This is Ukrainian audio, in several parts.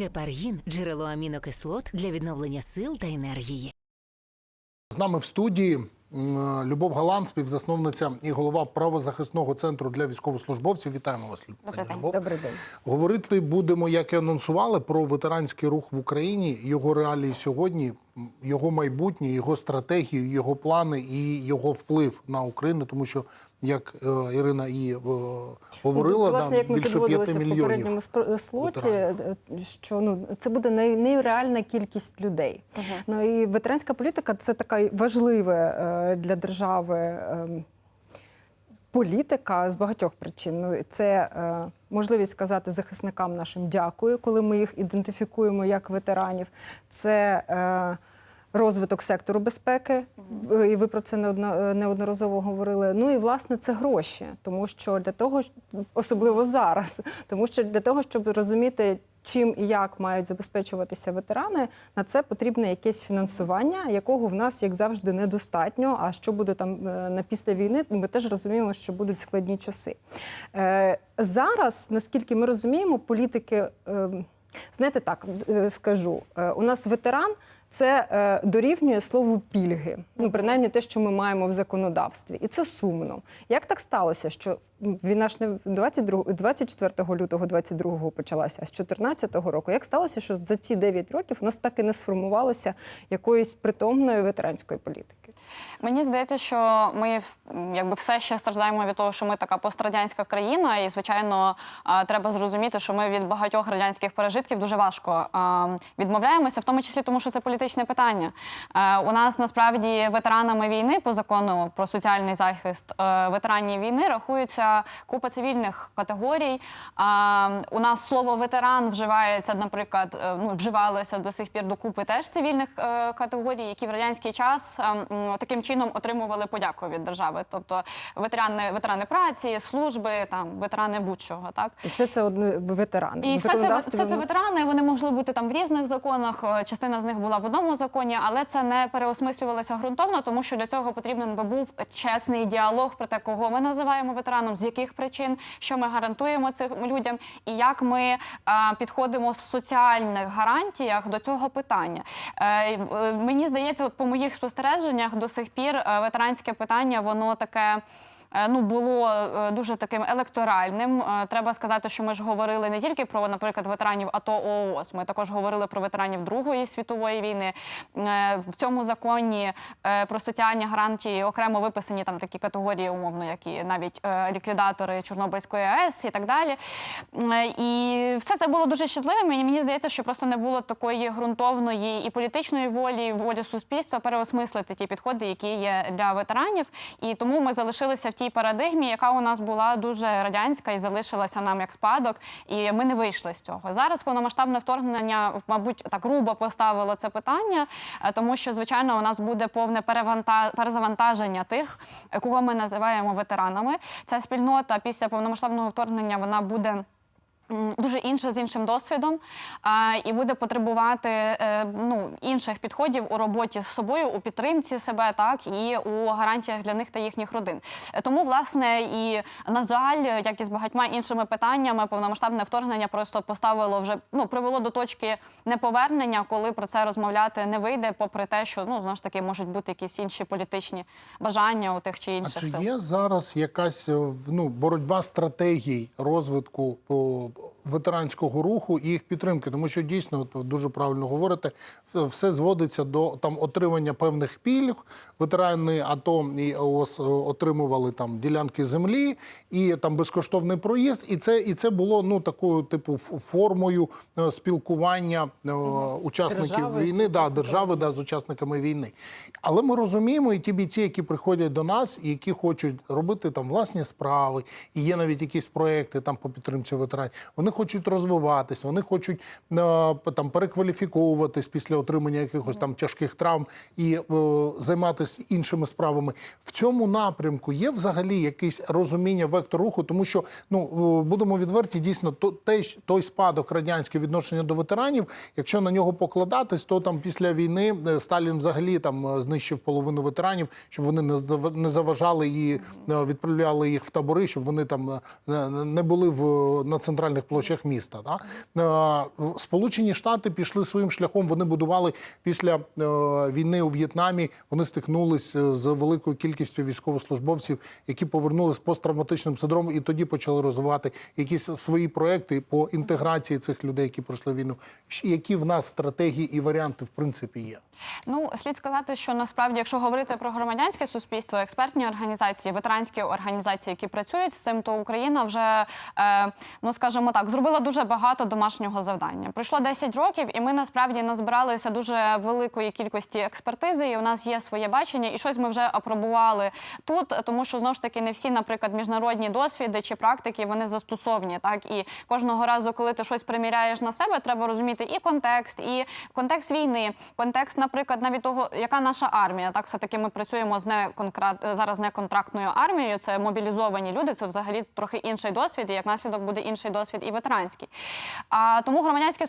Гепаргін джерело амінокислот для відновлення сил та енергії. З нами в студії Любов Галан, співзасновниця і голова правозахисного центру для військовослужбовців. Вітаємо вас, Добрий день. Любов. Добрий день. Говорити будемо, як і анонсували, про ветеранський рух в Україні, його реалії сьогодні, його майбутнє, його стратегію, його плани і його вплив на Україну, тому що. Як е, Ірина і е, говорила, Ну, власне, да, як ми підводилися 5 в попередньому мільйонів. слоті, ветеранів. е, що ну це буде не- нереальна кількість людей. Ну і ветеранська політика це така важлива е, для держави. е, Політика з багатьох причин. Ну, це е, можливість сказати захисникам нашим дякую, коли ми їх ідентифікуємо як ветеранів. Це е, розвиток сектору безпеки, і ви про це е, неодноразово говорили. Ну і власне це гроші, тому що для того, особливо зараз, тому що для того, щоб розуміти. Чим і як мають забезпечуватися ветерани, на це потрібне якесь фінансування, якого в нас, як завжди, недостатньо. А що буде там е, на після війни, ми теж розуміємо, що будуть складні часи. Е, зараз, наскільки ми розуміємо, політики, е, знаєте, так скажу, у нас ветеран. Це е, дорівнює слову пільги, ну принаймні те, що ми маємо в законодавстві, і це сумно. Як так сталося, що війна ж не 22, 24 лютого 22 почалася, а з 14 року? Як сталося, що за ці 9 років у нас так і не сформувалося якоїсь притомної ветеранської політики? Мені здається, що ми якби все ще страждаємо від того, що ми така пострадянська країна, і звичайно треба зрозуміти, що ми від багатьох радянських пережитків дуже важко відмовляємося, в тому числі тому, що це політичне питання. Е, У нас насправді ветеранами війни по закону про соціальний захист е, ветеранів війни рахується купа цивільних категорій. У нас слово ветеран вживається, наприклад, е, ну вживалося до сих пір до купи теж цивільних категорій, які в радянський час е, таким чином отримували подяку від держави. Тобто ветерани, ветерани праці, служби, там ветерани будь-чого, так. І все це одне ветерани. І все це, все це ветерани. Вони могли бути там в різних законах. е, Частина з них була в одному законі, але це не переосмислювалося ґрунтовно, тому що для цього потрібен би був чесний діалог про те, кого ми називаємо ветераном, з яких причин, що ми гарантуємо цим людям, і як ми е, підходимо в соціальних гарантіях до цього питання. Е, е, мені здається, от по моїх спостереженнях до сих пір е, ветеранське питання, воно таке. Е, Ну, було е, дуже таким електоральним. Е, Треба сказати, що ми ж говорили не тільки про, наприклад, ветеранів АТО ООС. Ми також говорили про ветеранів Другої світової війни. В цьому законі про соціальні гарантії окремо виписані там такі категорії, умовно, як і навіть ліквідатори Чорнобильської АЕС і так далі. І все це було дуже щитливим. І мені здається, що просто не було такої ґрунтовної і політичної волі, волі суспільства переосмислити ті підходи, які є для ветеранів. І тому ми залишилися в тій парадигмі, яка у нас була дуже радянська і залишилася нам як спадок. І ми не вийшли з цього. Зараз повномасштабне вторгнення, мабуть, так грубо поставило це питання, е, тому що, звичайно, у нас буде повне перезавантаження тих, кого ми називаємо ветеранами. Ця спільнота після повномасштабного вторгнення вона буде. Дуже інша з іншим досвідом а, і буде потребувати е, ну, інших підходів у роботі з собою, у підтримці себе, так і у гарантіях для них та їхніх родин. Е, Тому, власне, і на жаль, як і з багатьма іншими питаннями, повномасштабне вторгнення просто поставило вже ну привело до точки неповернення, коли про це розмовляти не вийде, попри те, що ну знову ж таки можуть бути якісь інші політичні бажання у тих чи А інших чи сил. є зараз якась е, ну, боротьба стратегій розвитку о, ветеранського руху і їх підтримки? Тому що дійсно от, дуже правильно говорите, все зводиться до там отримання певних пільг. Ветерани АТО і ООС е, отримували там ділянки землі і там безкоштовний проїзд. І це і це було ну такою типу формою е, спілкування е, учасників Держави війни, да, держави да, з учасниками війни. Але ми розуміємо, і ті бійці, які приходять до нас, і які хочуть робити там власні справи, і є навіть якісь проекти там по підтримці ветеранів. Вони хочуть розвиватись, вони хочуть е, там перекваліфіковуватись після отримання якихось там тяжких травм і е, займатися іншими справами. В цьому напрямку є взагалі якесь розуміння вектор руху, тому що ну е, будемо відверті, дійсно, то ж- той спадок радянське відношення до ветеранів, якщо на нього покладатись, то там після війни Сталін взагалі там знищив половину ветеранів, щоб вони не зав- не заважали і відправляли їх в табори, щоб вони там не були в на центральних площах площах міста. Да? Е, Сполучені Штати пішли своїм шляхом. Вони будували після е, війни у В'єтнамі. Вони стикнулися з великою кількістю військовослужбовців, які повернулися з посттравматичним синдромом, і тоді почали розвивати якісь свої проекти по інтеграції цих людей, які пройшли війну. Які в нас стратегії і варіанти в принципі є. Ну, слід сказати, що насправді, якщо говорити про громадянське суспільство, експертні організації, ветеранські організації, які працюють з цим, то Україна вже, е, ну скажімо так, зробила дуже багато домашнього завдання. Пройшло 10 років, і ми насправді назбиралися дуже великої кількості експертизи. І у нас є своє бачення, і щось ми вже апробували тут, тому що знову ж таки не всі, наприклад, міжнародні досвіди чи практики вони застосовні. Так і кожного разу, коли ти щось приміряєш на себе, треба розуміти і контекст, і контекст війни, контекст, наприклад, навіть того, яка наша армія. Так, все таки ми працюємо з неконкрет зараз з неконтрактною армією. Це мобілізовані люди. Це взагалі трохи інший досвід, і як наслідок буде інший досвід і ветеранський. А тому громадянське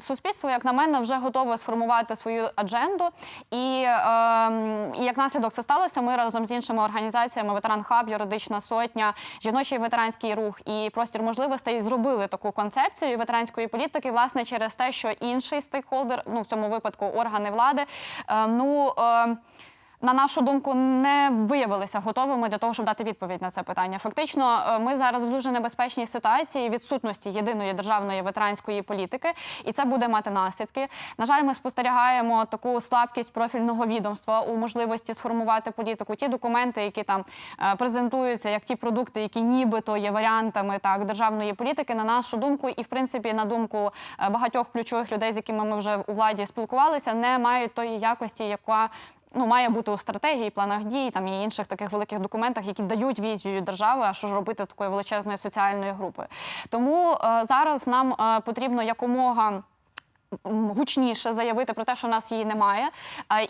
суспільство, як на мене, вже готове сформувати свою адженду. І, і як наслідок це сталося, ми разом з іншими організаціями Ветеран Хаб, Юридична Сотня, жіночий ветеранський рух і простір можливостей зробили таку концепцію ветеранської політики, власне, через те, що інший стейкхолдер, ну в цьому випадку органи влади, е, ну. Е, на нашу думку, не виявилися готовими для того, щоб дати відповідь на це питання. Фактично, е, ми зараз в дуже небезпечній ситуації відсутності єдиної державної ветеранської політики, і це буде мати наслідки. На жаль, ми спостерігаємо таку слабкість профільного відомства у можливості сформувати політику. Ті документи, які там е, презентуються, як ті продукти, які нібито є варіантами так державної політики, на нашу думку, і в принципі на думку е, багатьох ключових людей, з якими ми вже у владі спілкувалися, не мають тої якості, яка ну, має бути у стратегії, планах дій там і інших таких великих документах, які дають візію держави, а що ж робити такої величезної соціальної групи. Тому е, зараз нам е, потрібно якомога. Гучніше заявити про те, що нас її немає,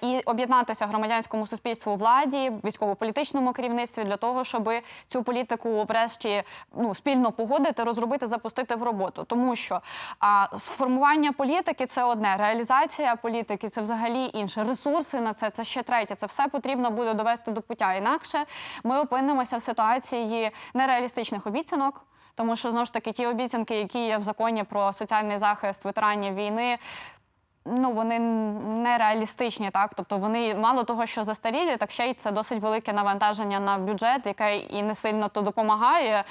і об'єднатися громадянському суспільству владі, військово-політичному керівництві для того, щоб цю політику, врешті, ну спільно погодити, розробити, запустити в роботу. Тому що а, сформування політики це одне, реалізація політики це взагалі інше. Ресурси на це це ще третє. Це все потрібно буде довести до пуття. Інакше ми опинимося в ситуації нереалістичних обіцянок. Тому що знову ж таки ті обіцянки, які є в законі про соціальний захист ветеранів війни. Ну, вони нереалістичні, так тобто вони мало того, що застарілі, так ще й це досить велике навантаження на бюджет, яке і не сильно то допомагає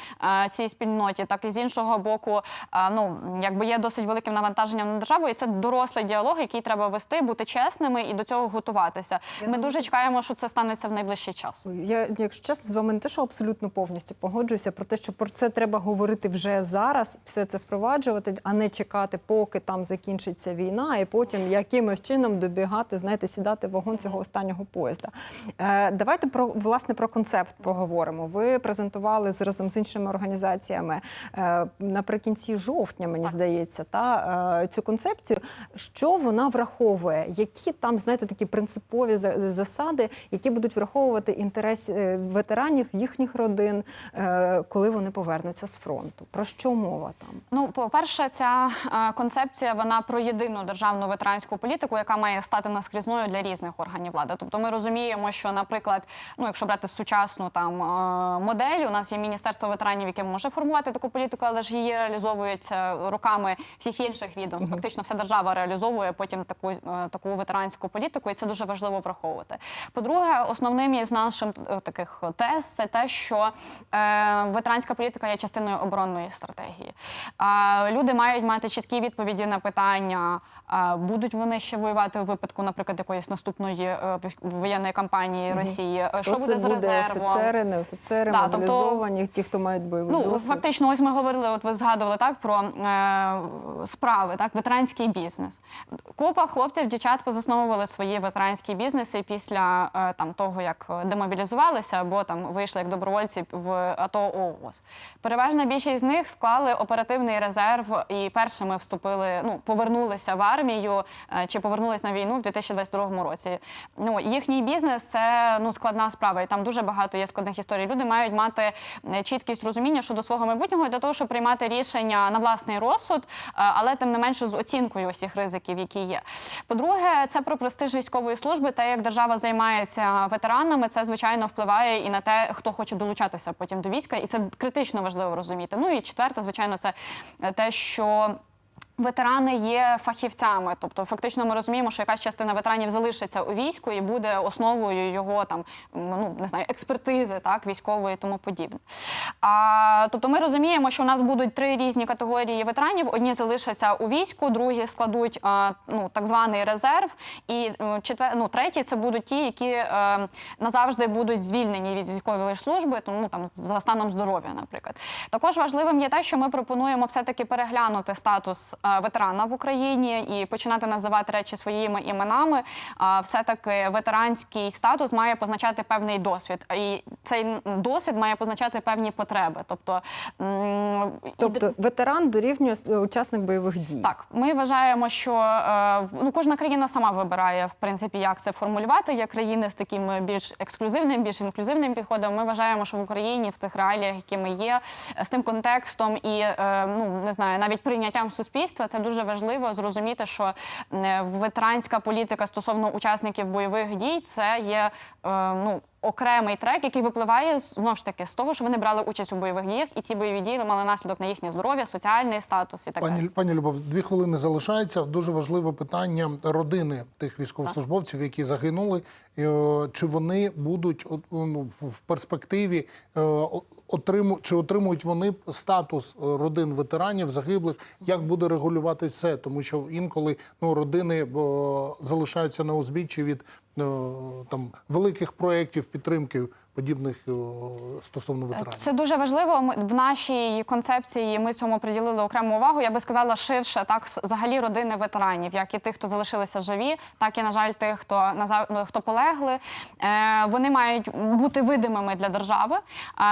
е, цій спільноті, так і з іншого боку, е, ну якби є досить великим навантаженням на державу, і це дорослий діалог, який треба вести, бути чесними і до цього готуватися. Ми дуже чекаємо, що це станеться в найближчий час. Я, якщо чесно, з вами не те, що абсолютно повністю погоджуюся, про те, що про це треба говорити вже зараз, все це впроваджувати, а не чекати, поки там закінчиться війна, і потім якимось чином добігати, знаєте, сідати в вагон цього останнього поїзда. Е, давайте про власне про концепт поговоримо. Ви презентували з разом з іншими організаціями е, наприкінці жовтня, мені здається, та е, цю концепцію. Що вона враховує? Які там знаєте такі принципові засади, які будуть враховувати інтерес ветеранів, їхніх родин, коли вони повернуться з фронту? Про що мова там? Ну, по-перше, ця е, концепція вона про єдину державну ветеранську політику, яка має стати наскрізною для різних органів влади. Тобто, ми розуміємо, що, наприклад, ну якщо брати сучасну там е, модель, у нас є міністерство ветеранів, яке може формувати таку політику, але ж її реалізовується руками всіх інших відомств. Фактично, вся держава реалізовує потім таку, е, таку ветеранську політику, і це дуже важливо враховувати. По-друге, основним із наших е, таких тез це те, що е, ветеранська політика є частиною оборонної стратегії. Люди мають мати чіткі відповіді на питання, будуть вони ще воювати у випадку, наприклад, якоїсь наступної е, воєнної кампанії Росії. Е, Що буде це з буде резервом? офіцери, не офіцери, Да, тобто- ті, хто мають бойовий Ну, досвід? фактично, ось ми говорили, от ви згадували так про е, справи, так, ветеранський бізнес. Купа хлопців, дівчат позасновували свої ветеранські бізнеси після е, там того, як демобілізувалися, або там вийшли як добровольці в АТО ООС. Переважна більшість з них склали оперативний резерв і першими вступили, ну повернулися в армію зброєю е, чи повернулись на війну в 2022 році. Ну їхній бізнес це ну складна справа, і там дуже багато є складних історій. Люди мають мати е, чіткість розуміння щодо свого майбутнього для того, щоб приймати рішення на власний розсуд, е, але тим не менше з оцінкою усіх ризиків, які є. По-друге, це про престиж військової служби. Те, як держава займається ветеранами, це звичайно впливає і на те, хто хоче долучатися потім до війська, і це критично важливо розуміти. Ну і четверте, звичайно, це те, що. Ветерани є фахівцями, тобто фактично ми розуміємо, що якась частина ветеранів залишиться у війську і буде основою його там ну не знаю експертизи, так військової і тому подібне. А тобто ми розуміємо, що у нас будуть три різні категорії ветеранів: одні залишаться у війську, другі складуть а, ну так званий резерв, і м, четвер... ну, треті це будуть ті, які е, назавжди будуть звільнені від військової служби, тому там за станом здоров'я, наприклад. Також важливим є те, що ми пропонуємо все-таки переглянути статус е, ветерана в Україні і починати називати речі своїми іменами. А все-таки ветеранський статус має позначати певний досвід, і цей досвід має позначати певні потреби. Тобто, Тобто ветеран дорівнює е, учасник бойових дій. так, ми вважаємо, що е, ну кожна країна сама вибирає в принципі, як це формулювати. Є країни з таким більш ексклюзивним, більш інклюзивним підходом. Ми вважаємо, що в Україні в тих реаліях, які ми є, е, з тим контекстом і е, ну не знаю, навіть прийняттям суспільства, це дуже важливо зрозуміти, що е, ветеранська політика стосовно учасників бойових дій це є е, ну. Окремий трек, який випливає знову ж таки з того, що вони брали участь у бойових діях, і ці бойові дії мали наслідок на їхнє здоров'я, соціальний статус і так далі. Пані, пані Любов, дві хвилини залишається. Дуже важливе питання родини тих військовослужбовців, які загинули. Чи вони будуть ну, в перспективі е, отриму, чи отримують вони статус родин ветеранів загиблих? Як буде регулювати це? Тому що інколи ну, родини залишаються на узбіччі від там великих проєктів підтримки подібних е, стосовно ветеранів. Це дуже важливо. Ми в нашій концепції ми цьому приділили окрему увагу. Я би сказала ширше, так взагалі родини ветеранів, як і тих, хто залишилися живі, так і на жаль, тих, хто хто полегли. Е, вони мають бути видимими для держави.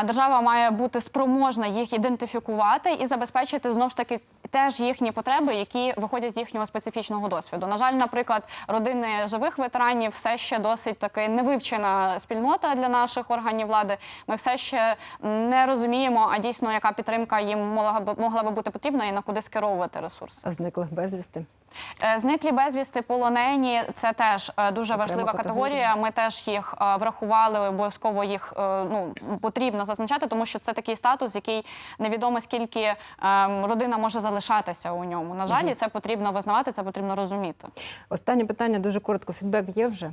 Держава має бути спроможна їх ідентифікувати і забезпечити знов ж таки теж їхні потреби, які виходять з їхнього специфічного досвіду. На жаль, наприклад, родини живих ветеранів все ще досить таки невивчена спільнота для наших органів влади. Ми все ще не розуміємо, а дійсно яка підтримка їм могла б могла би бути потрібна і на куди скеровувати ресурси. А зниклих безвісти. Е, Зниклі безвісти, полонені це теж е, дуже важлива категорія. Ми теж їх е, врахували. Обов'язково їх ну потрібно зазначати, тому що це такий статус, який невідомо скільки е, родина може залишатися у ньому. На жаль, і це потрібно визнавати, це потрібно розуміти. Останнє питання дуже коротко. Фідбек є вже.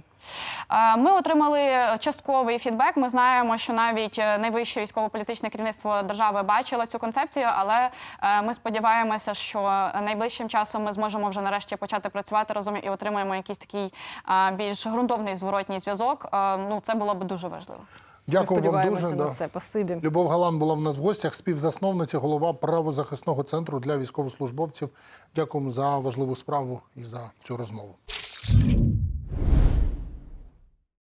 Ми отримали частковий фідбек. Ми знаємо, що навіть найвище військово-політичне керівництво держави бачило цю концепцію, але ми сподіваємося, що найближчим часом ми зможемо вже нарешті почати працювати разом і отримаємо якийсь такий більш ґрунтовний зворотній зв'язок. Ну це було б дуже важливо. Дякую Ми вам дуже. на да. це. Пасибі. Любов Галан була в нас в гостях, співзасновниця, голова правозахисного центру для військовослужбовців. Дякуємо за важливу справу і за цю розмову.